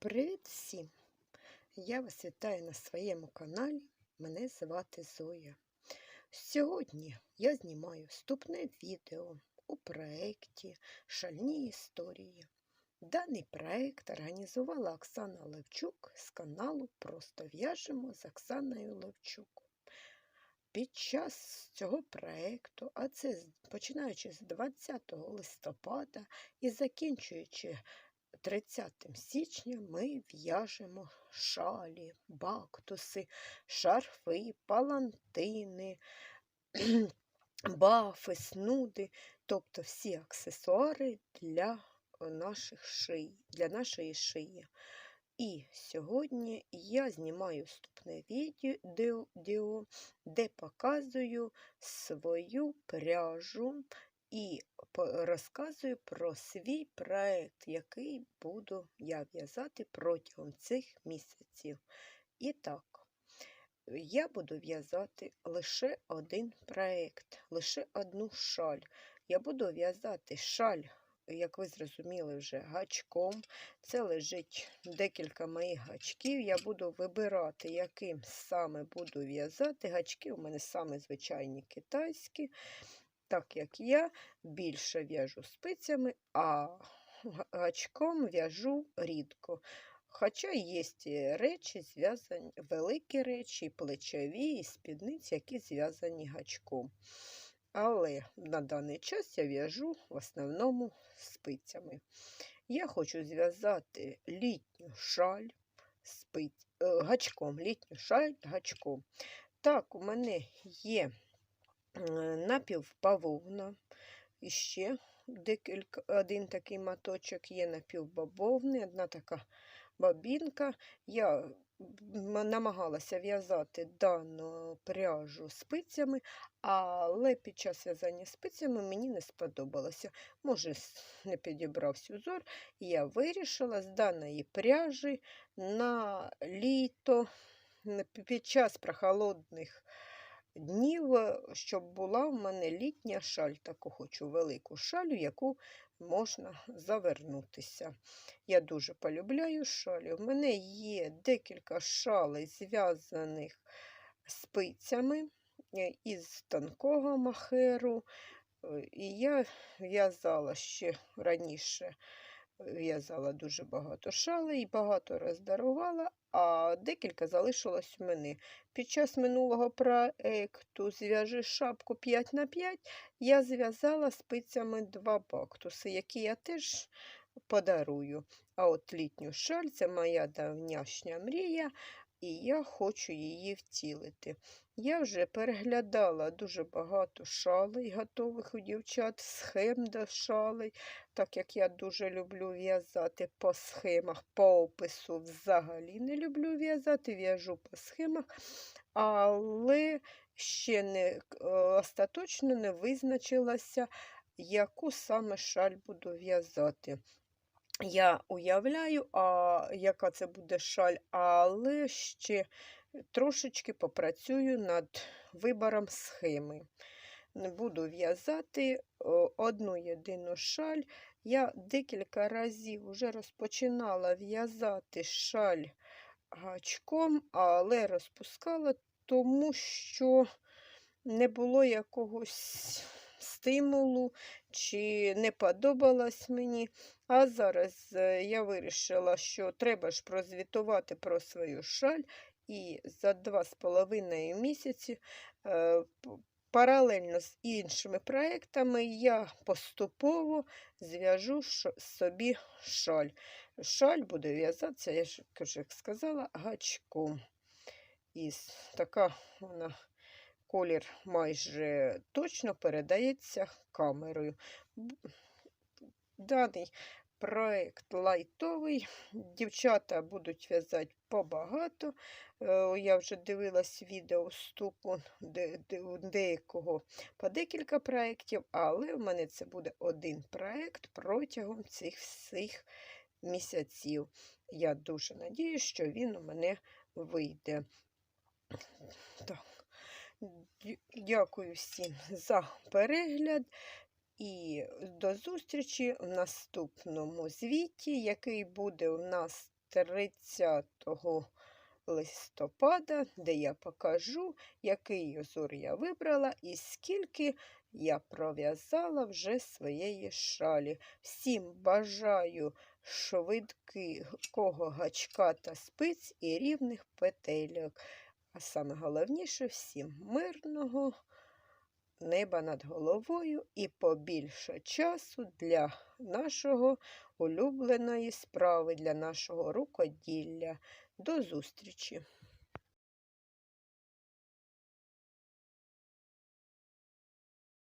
Привіт всім! Я вас вітаю на своєму каналі. Мене звати Зоя. Сьогодні я знімаю вступне відео у проєкті Шальні історії. Даний проєкт організувала Оксана Левчук з каналу Просто в'яжемо з Оксаною Левчук. Під час цього проєкту, а це починаючи з 20 листопада і закінчуючи 30 січня ми в'яжемо шалі, бактуси, шарфи, палантини, бафи, снуди, тобто всі аксесуари для наших ший, для нашої шиї. І сьогодні я знімаю вступне відео, де показую свою пряжу і розказую про свій проект, який буду я в'язати протягом цих місяців. І так, я буду в'язати лише один проект, лише одну шаль. Я буду в'язати шаль, як ви зрозуміли, вже гачком. Це лежить декілька моїх гачків. Я буду вибирати, яким саме буду в'язати. Гачки у мене саме звичайні китайські так як я більше в'яжу спицями, а гачком в'яжу рідко. Хоча є речі, зв'язані, великі речі, плечові, і спідниці, які зв'язані гачком. Але на даний час я в'яжу в основному спицями. Я хочу зв'язати літню шаль спиць, е, гачком, літню шаль гачком. Так, у мене є е, напівбавовна. І ще декілька, один такий маточок є напівбавовний, одна така бабінка. Я намагалася в'язати дану пряжу спицями, але під час в'язання спицями мені не сподобалося. Може, не підібрався узор, я вирішила з даної пряжі на літо під час прохолодних днів, щоб була в мене літня шаль. Таку хочу велику шалю, яку можна завернутися. Я дуже полюбляю шалі. У мене є декілька шалей, зв'язаних спицями е, із тонкого махеру. Е, І я в'язала ще раніше. В'язала дуже багато шалей, багато роздарувала, а декілька залишилось у мене. Під час минулого проекту зв'яжи шапку 5 на 5 я зв'язала спицями два бактуси, які я теж подарую. А от літню шаль це моя давняшня мрія, і я хочу її втілити. Я вже переглядала дуже багато шалей готових у дівчат, схем до шалей, так як я дуже люблю в'язати по схемах, по опису взагалі не люблю в'язати, в'яжу по схемах, але ще не е, остаточно не визначилася, яку саме шаль буду в'язати. Я уявляю, а, яка це буде шаль, але ще трошечки попрацюю над вибором схеми. Буду в'язати одну єдину шаль. Я декілька разів вже розпочинала в'язати шаль гачком, але розпускала, тому що не було якогось стимулу чи не подобалось мені. А зараз е, я вирішила, що треба ж прозвітувати про свою шаль, і за два з половиною місяці е, паралельно з іншими проектами я поступово зв'яжу собі шаль. Шаль буде в'язатися, я ж як сказала, гачком. І така вона колір майже точно передається камерою. Даний проект лайтовий. Дівчата будуть в'язати побагато. Е, Я вже дивилась відео вступу деякого по декілька проєктів, але в мене це буде один проєкт протягом цих всіх місяців. Я дуже надію, що він у мене вийде. Так. Дя- Дякую всім за перегляд. І до зустрічі в наступному звіті, який буде у нас 30 листопада, де я покажу, який узор я вибрала і скільки я пров'язала вже своєї шалі. Всім бажаю швидкого гачка та спиць і рівних петельок. А саме головніше всім мирного неба над головою і побільше часу для нашого улюбленої справи, для нашого рукоділля. До зустрічі!